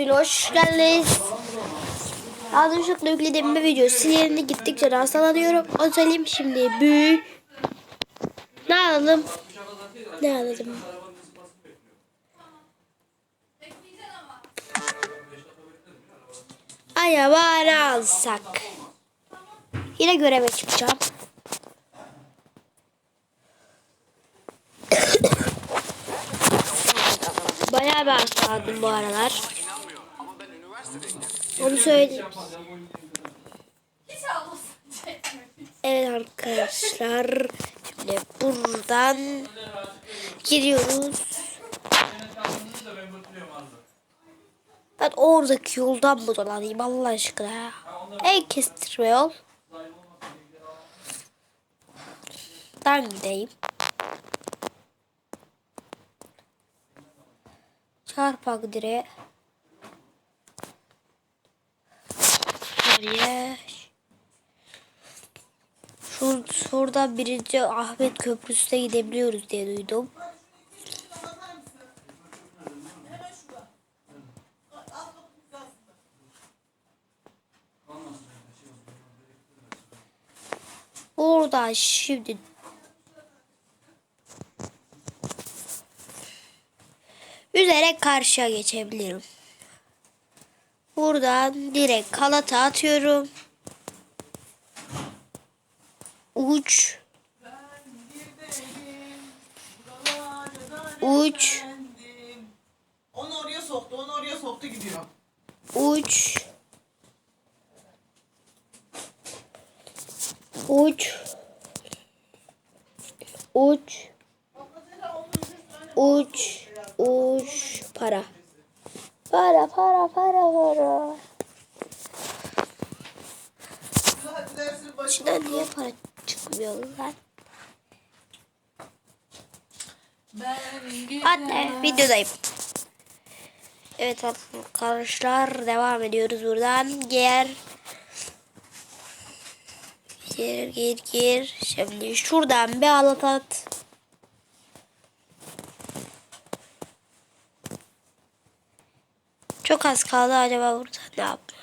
Hoş geldiniz. Yanlışlıkla yüklediğim bir video sinirinde gittikçe rastlanıyorum. O söyleyeyim şimdi. Büyü. Ne alalım? Ne alalım? Ne alsak? Yine göreve çıkacağım. Bayağı bir hastalandım bu aralar. Onu söyleyeyim. Evet arkadaşlar. Şimdi buradan giriyoruz. Ben oradaki yoldan mı dolanayım Allah aşkına ya. En kestirme yol. Ben gideyim. Çarpak direğe. Nereye? Şur şurada birinci Ahmet Köprüsü'ne gidebiliyoruz diye duydum. Burada şimdi üzerek karşıya geçebilirim. Buradan direkt kalata atıyorum. Uç. Uç. Onu oraya soktu, onu oraya soktu gidiyor. Uç. Uç. Uç. Uç. Para. Para para para. İçinden niye para çıkmıyor lan? Anne videodayım. Evet arkadaşlar devam ediyoruz buradan. Gel. Gir gir gir. Şimdi şuradan bir alat at. Çok az kaldı acaba burada ne yaptım?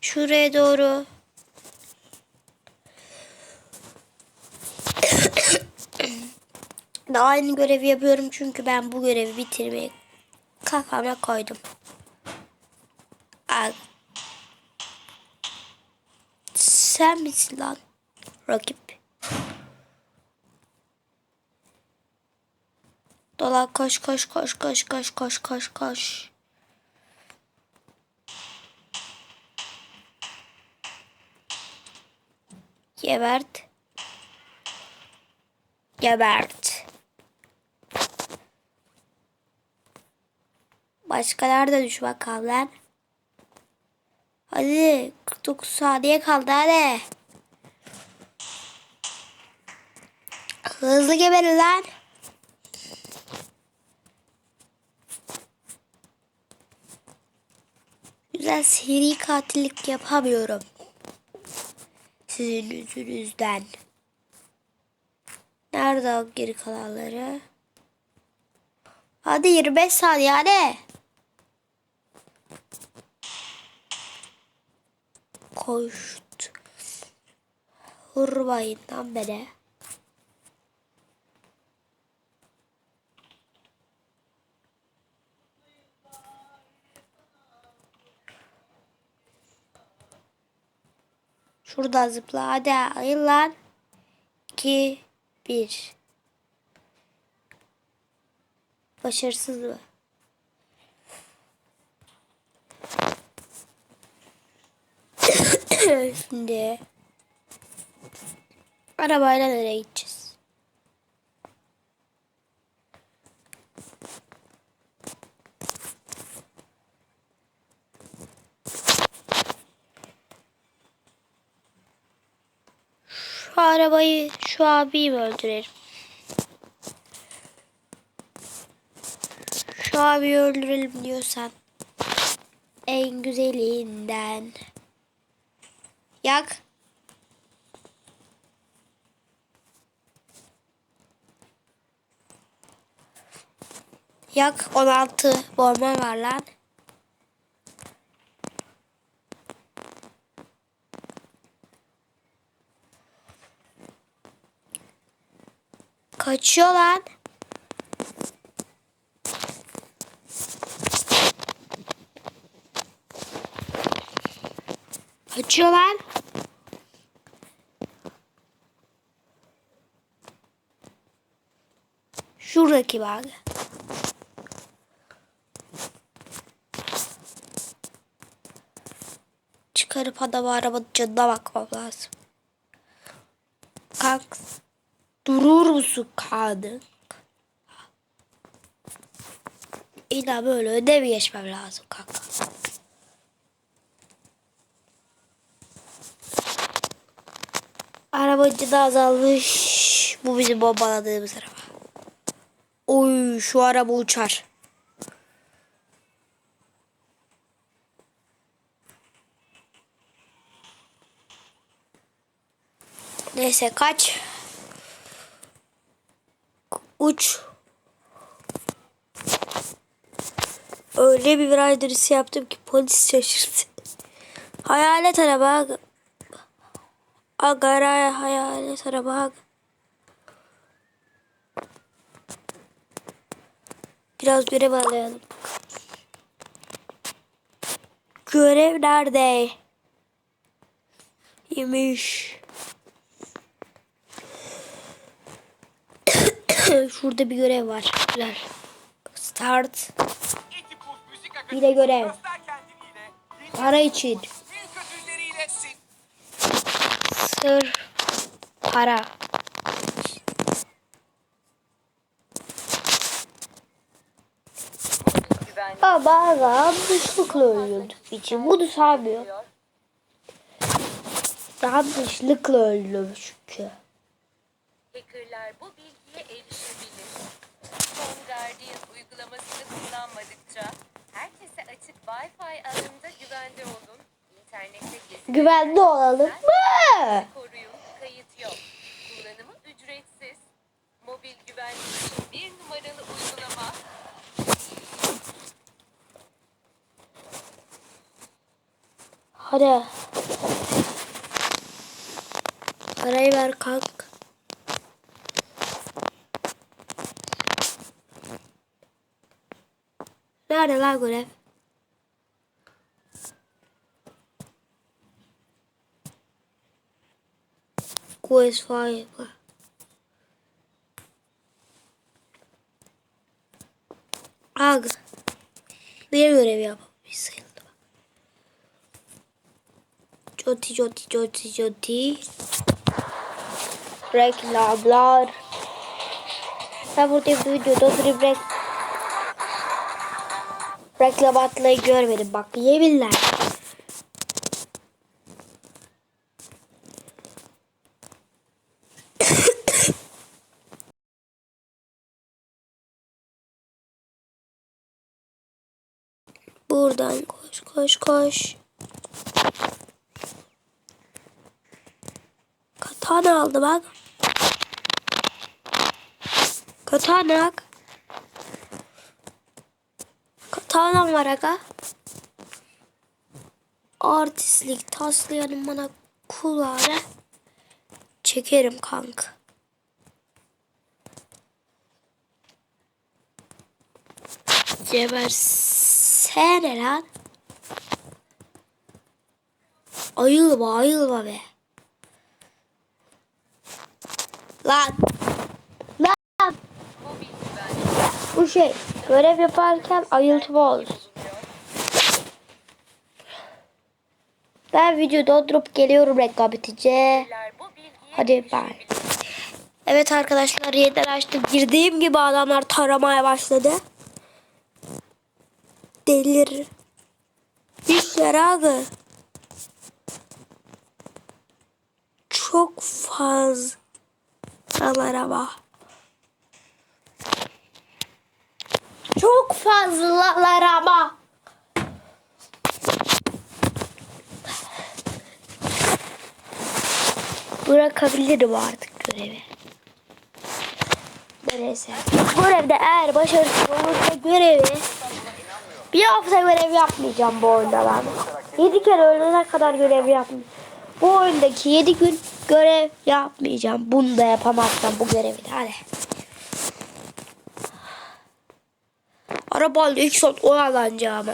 Şuraya doğru. Da aynı görevi yapıyorum çünkü ben bu görevi bitirmeyi kafama koydum. Sen misin lan? Rakip. Dola koş koş koş koş koş koş koş koş. Gebert. Gebert. Başka nerede düş bakalım. Hadi 49 saniye kaldı hadi. Hızlı geberin lan. Güzel seri katillik yapamıyorum. Sizin yüzünüzden. Nerede o geri kalanları? Hadi 25 saniye hadi. Koştu. Vurmayın lan beni. Şurada zıpla hadi ayıl lan. 2 1 Başarısız mı? Şimdi arabayla nereye gideceğiz? Şu arabayı şu abiyi mi öldürelim? Şu abiyi öldürelim diyorsan. En güzelinden. Yak. Yak 16 bomba var lan. Kaçıyor lan. Kaçıyor lan. Şuradaki bak. Çıkarıp adamı arabanın canına bakmam lazım. Kank. Durur musun kadın? İlla böyle ödev geçmem lazım kanka. Arabacı da azalmış. Bu bizim bombaladığımız araba. Oy şu araba uçar. Neyse kaç. Uç. Öyle bir dönüşü yaptım ki polis şaşırdı. Hayalet araba. Agara hayalet araba. Biraz görev alayalım. Görev nerede? Yemiş. Şurada bir görev var. Start. Yine görev. Para için. Sır. Para. Ama yanlışlıkla öldürdük için. Bunu saymıyor. Yanlışlıkla öldüm Wi-Fi alanında güvende olun. İnternette gezi Güvenli olalım mı? koruyun, kayıt yok. Kullanımı ücretsiz. Mobil güvenlik için bir numaralı uygulama. Hadi. Parayı ver kank. Nerede lan görev? Quest fire. Ag. Bir görev yapamış sayıldı. Joti joti joti joti. Reklamlar. Ben buradayım bu videoda oturup rek reklam atlayı görmedim. Bak yeminler. Buradan koş koş koş. Katana aldı bak. Katana. Katana var aga. Artistlik taslayanın bana kulağına çekerim kanka. Gebersene lan. Ayılma ayılma be. Lan. Lan. Bu şey görev yaparken ayıltma olur. Ben video doldurup geliyorum reklam Hadi bay. Evet arkadaşlar yeniden açtım. Girdiğim gibi adamlar taramaya başladı. Delir. İşler abi. Çok fazla araba. Çok fazlalar ama. Bırakabilirim artık görevi. Neyse. Görevde eğer başarısız olursa görevi bir hafta görev yapmayacağım bu oyunda ben. 7 kere ölene kadar görev yapmayacağım. Bu oyundaki 7 gün görev yapmayacağım. Bunu da yapamazsam bu görevi de hadi. Arabayla ilk son oyalanacağım.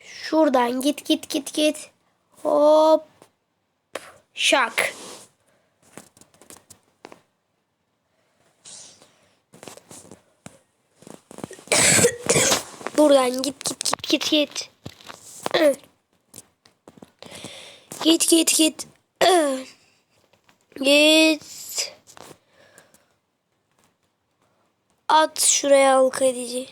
Şuradan git git git git. Hop. Şak. Buradan git git git git git. Git git git. Git. At şuraya halka edici.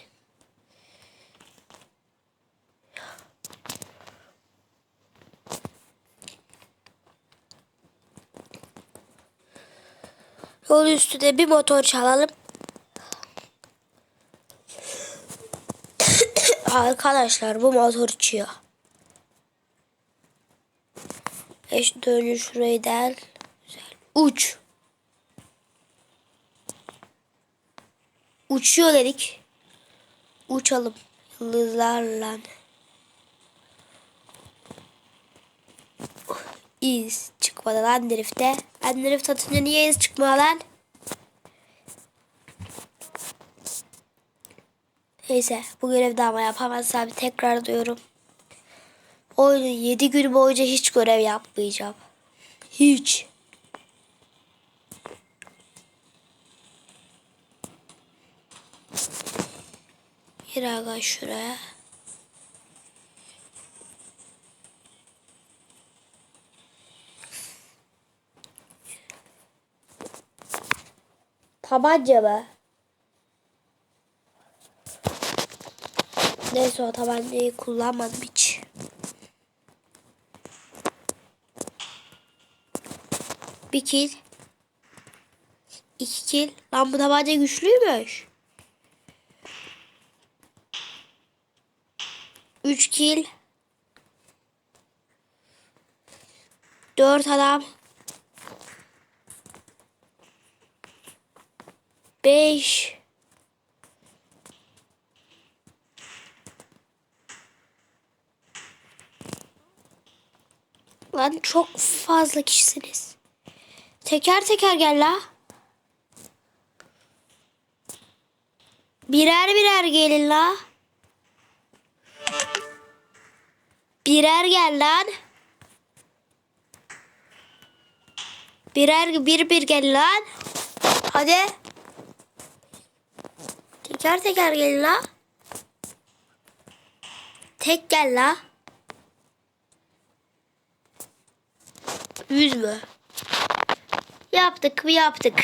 Yol üstünde bir motor çalalım. Arkadaşlar bu motor uçuyor. Eş dönü şurayı del. Güzel. Uç. Uçuyor dedik. Uçalım. Yıldızlarla. İz çıkmadı lan drifte. Ben drift atınca niye iz çıkmıyor lan? Neyse bu görevde ama yapamazsam tekrar diyorum. Oyunun 7 gün boyunca hiç görev yapmayacağım. Hiç. Gir aga şuraya. Tabanca mı? Neyse o tabancayı kullanmadım hiç. Bir kill. İki kill. Lan bu tabanca güçlüymüş. Üç kill. Dört adam. Beş. Lan çok fazla kişisiniz. Teker teker gel la. Birer birer gelin la. Birer gel lan. Birer bir bir gel lan. Hadi. Teker teker gelin la. Tek gel la. Yüz mü? Yaptık mı yaptık.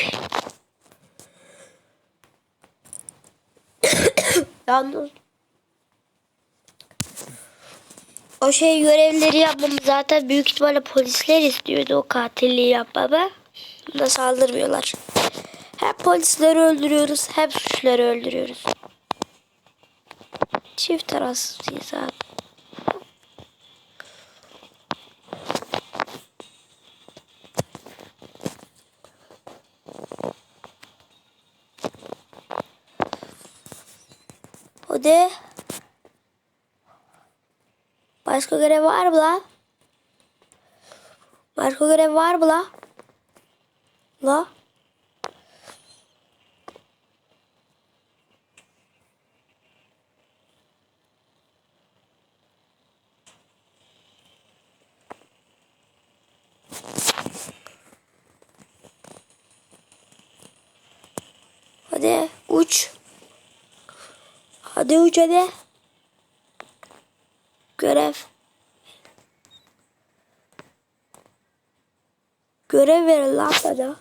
Yalnız o şey görevleri yapmamı zaten büyük ihtimalle polisler istiyordu o katilliği yapmamı. Da saldırmıyorlar. Hep polisleri öldürüyoruz, hep suçları öldürüyoruz. Çift tarafsız abi. De. Başka görev var mı la? Başka görev var mı la? La? Hadi uç. Hadi uç hadi. Görev. Görev verin lan bana.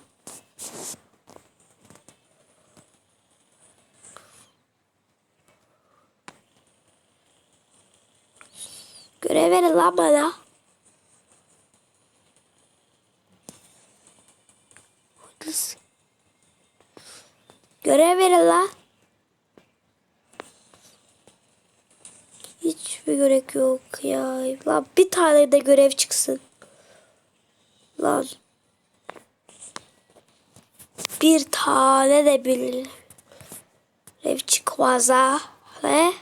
Görev verin lan bana. Görev verin lan. Görev yok ya. Lan bir tane de görev çıksın. Lan. Bir tane de bir ev çıkmaz ha. Ve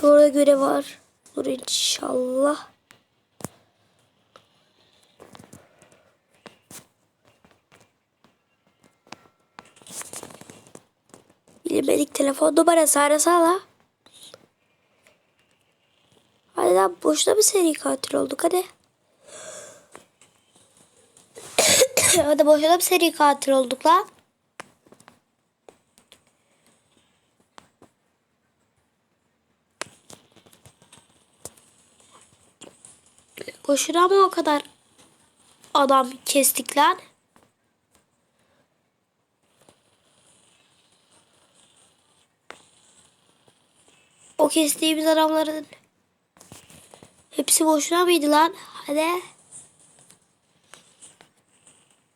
şurada görev var. Dur inşallah. Bilinmedik telefon numarası arasana. Hadi lan boşuna mı seri katil olduk hadi. hadi boşuna mı seri katil olduk lan. Boşuna mı o kadar adam kestik lan? O kestiğimiz adamların hepsi boşuna mıydı lan? Hadi.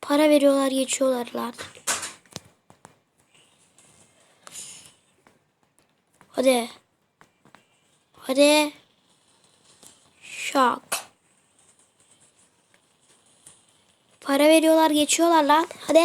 Para veriyorlar geçiyorlar lan. Hadi. Hadi. Şak. Para veriyorlar geçiyorlar lan. Hadi.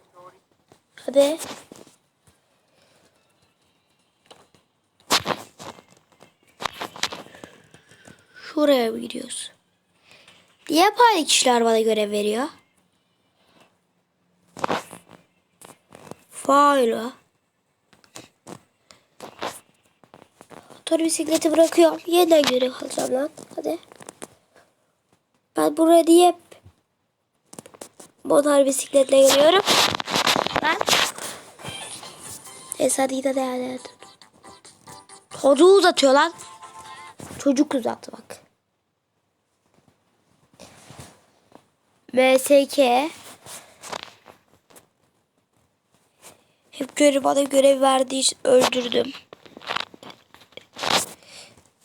Hadi. Şuraya gidiyoruz? Niye paylı kişiler bana görev veriyor? Fail o. Motor bisikleti bırakıyorum. Yeniden görev alacağım lan. Hadi. Ben buraya diye motor bisikletle geliyorum. Neyse hadi yine değerlendir. Çocuğu uzatıyor lan. Çocuk uzattı bak. MSK Hep görev bana görev verdiği için öldürdüm.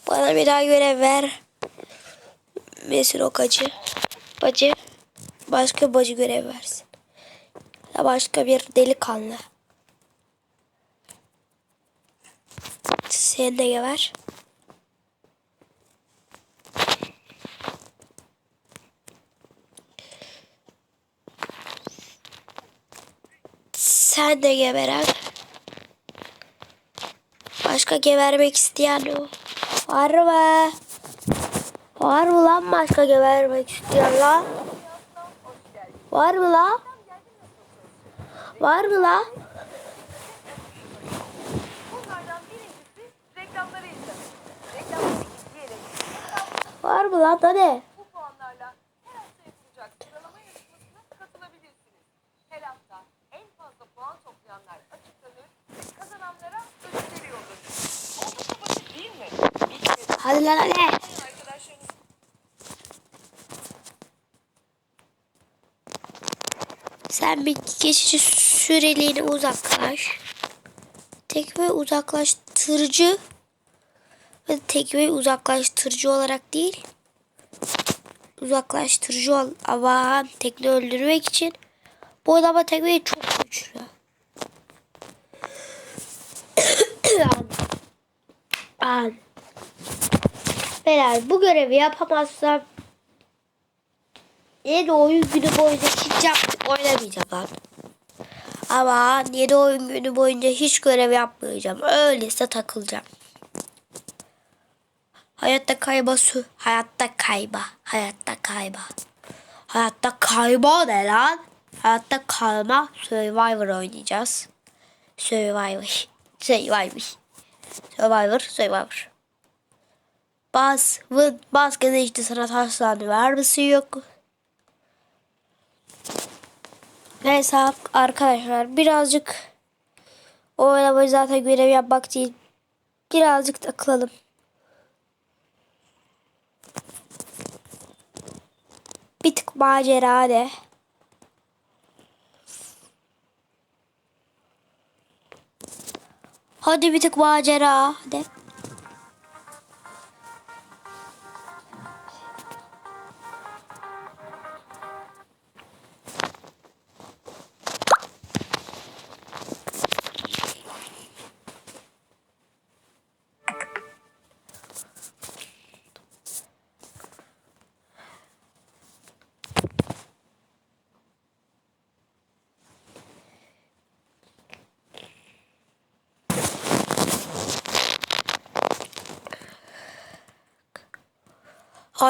Bana bir daha görev ver. Mesin o acı. Bacı. Başka bacı görev versin. Başka bir delikanlı. Sen de geber. Sen de geber. Başka gebermek isteyen o. Var mı? Var mı lan başka gebermek isteyen lan? Var mı lan? Var mı lan? Lan? Hadi. bu puanlarla her hafta yapılacak sıralama yarışmasına katılabilirsiniz. Her hafta en fazla puan toplayanlar açıklanır kazananlara ödülleri olur. Oldukça basit değil mi? Hadi lan hadi. Arkadaşlarınız Sen bir geçici süreliğine uzaklaş. Tekme uzaklaştırıcı ve tekme uzaklaştırıcı olarak değil. Uzaklaştırıcı ol ama tekne öldürmek için bu adama tekmeyi çok güçlü. An. An. Beyler bu görevi yapamazsam yeni oyun günü boyunca hiç yaptık oynamayacağım ben. Ama yeni oyun günü boyunca hiç görev yapmayacağım. Öyleyse takılacağım. Hayatta kayba su. Hayatta kayba. Hayatta kayba. Hayatta kayba ne lan? Hayatta kalma Survivor oynayacağız. Survivor. Survivor. Survivor. Survivor. Bas, vın, bas gene işte sana taşlandı. Vermesi yok. Neyse arkadaşlar birazcık oynamayı zaten görev yapmak değil. Birazcık takılalım. Macera de. Hadi bir tık macera de.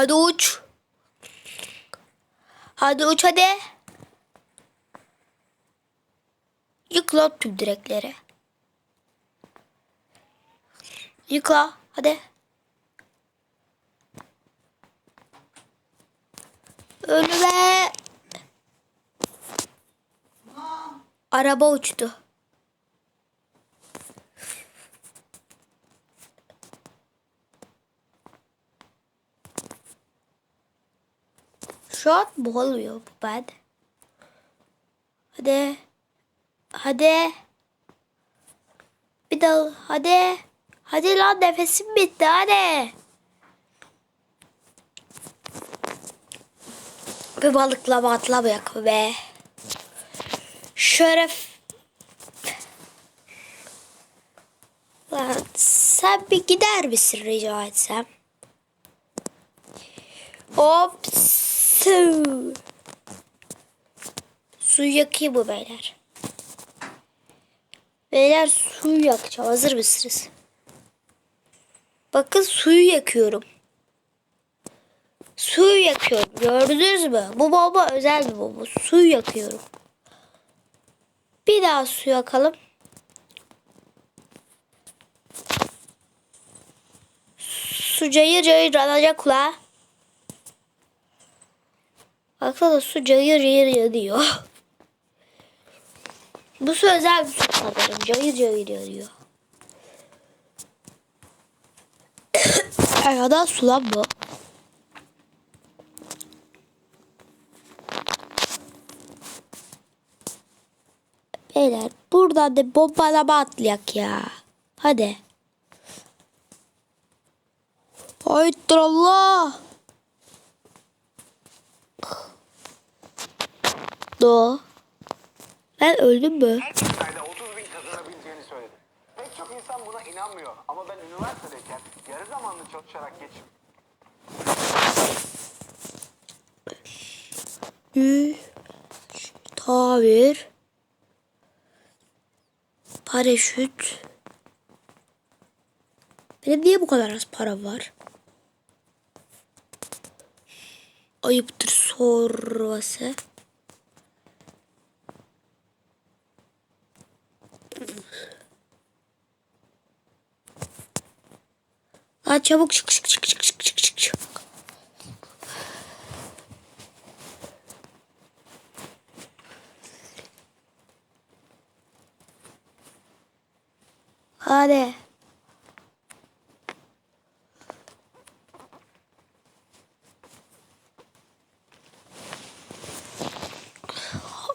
Hadi uç. Hadi uç hadi. Yıkla tüm direkleri. Yıkla hadi. Önüme. Araba uçtu. Şu an bu oluyor bu ben. Hadi. Hadi. Bir daha hadi. Hadi lan nefesim bitti hadi. Bir balıklama atlamayak be. Şeref. Lan sen bir gider misin rica etsem? Hop. Su. Yakayım mı beyler? Beyler suyu yakacağım. Hazır mısınız? Bakın suyu yakıyorum. Suyu yakıyorum. Gördünüz mü? Bu bomba özel bir bomba. Suyu yakıyorum. Bir daha su yakalım. Su cayır cayır alacak kulağa. Baksana su cayır cayır yanıyor. Bu su özel bir su sanırım. Cayır cayır yanıyor. Ayadan su lan bu. Beyler buradan da bombalama atlayak ya. Hadi. Haydi Allah. Do. Ben öldüm mü? Ayda 30 bin kazanabileceğini söyledi. Pek çok insan buna inanmıyor ama ben üniversitedeyken yarı zamanlı çalışarak geçim. Tavir. Paraşüt. Benim niye bu kadar az para var? Ayıptır sorması. Hadi çabuk çık çık çık çık çık çık çık. çık. Hadi.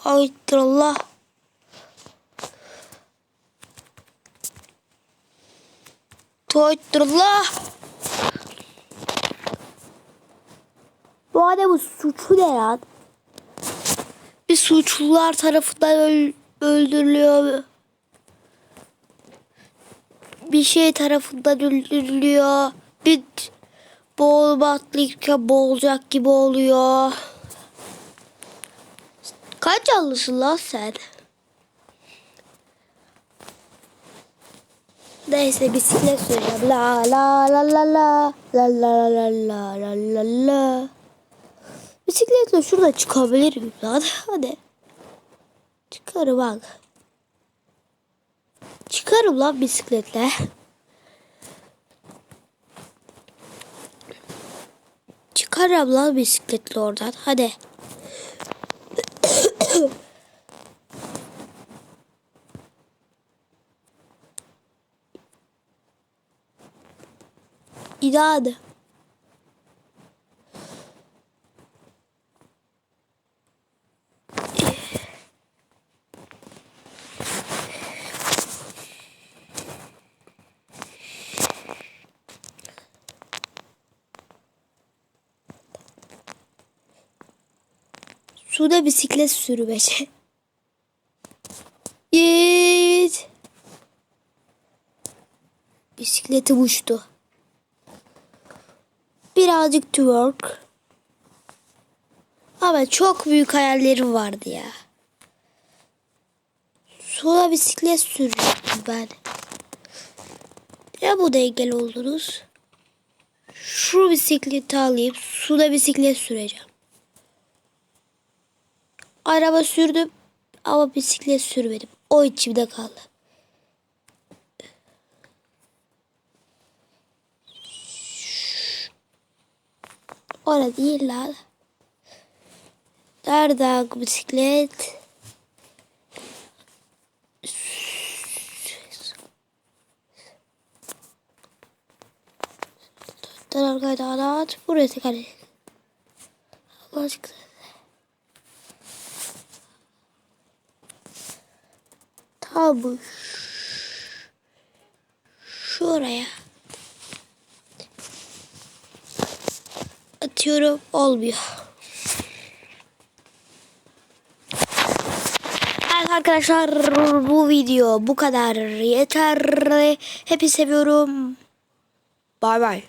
Haydır Allah. Haydır Allah. Bu adamın suçu ne lan? Bir suçlular tarafından öl- öldürülüyor. bir şey tarafından öldürülüyor. Bir boğulma atlayırken boğulacak gibi oluyor. Kaç canlısın lan sen? Neyse bisiklet süreceğim. La la la la la la la la la la la la. Bisikletle şurada çıkabilirim lan. Hadi. Çıkarım bak. Çıkarım lan bisikletle. Çıkarım lan bisikletle oradan. Hadi. İdi Suda bisiklet sürmece. Git. Bisikleti uçtu. Birazcık twerk. Ama çok büyük hayallerim vardı ya. Suda bisiklet sürüyordum ben. Ya bu da engel oldunuz. Şu bisikleti alayım. Suda bisiklet süreceğim. Araba sürdüm ama bisiklet sürmedim. O içimde kaldı. Orada değil lan. Nerede bisiklet? At. Burası kare. Allah aşkına. Bu. Şuraya. Atıyorum. Olmuyor. Evet arkadaşlar bu video bu kadar yeter. Hepinizi seviyorum. Bay bay.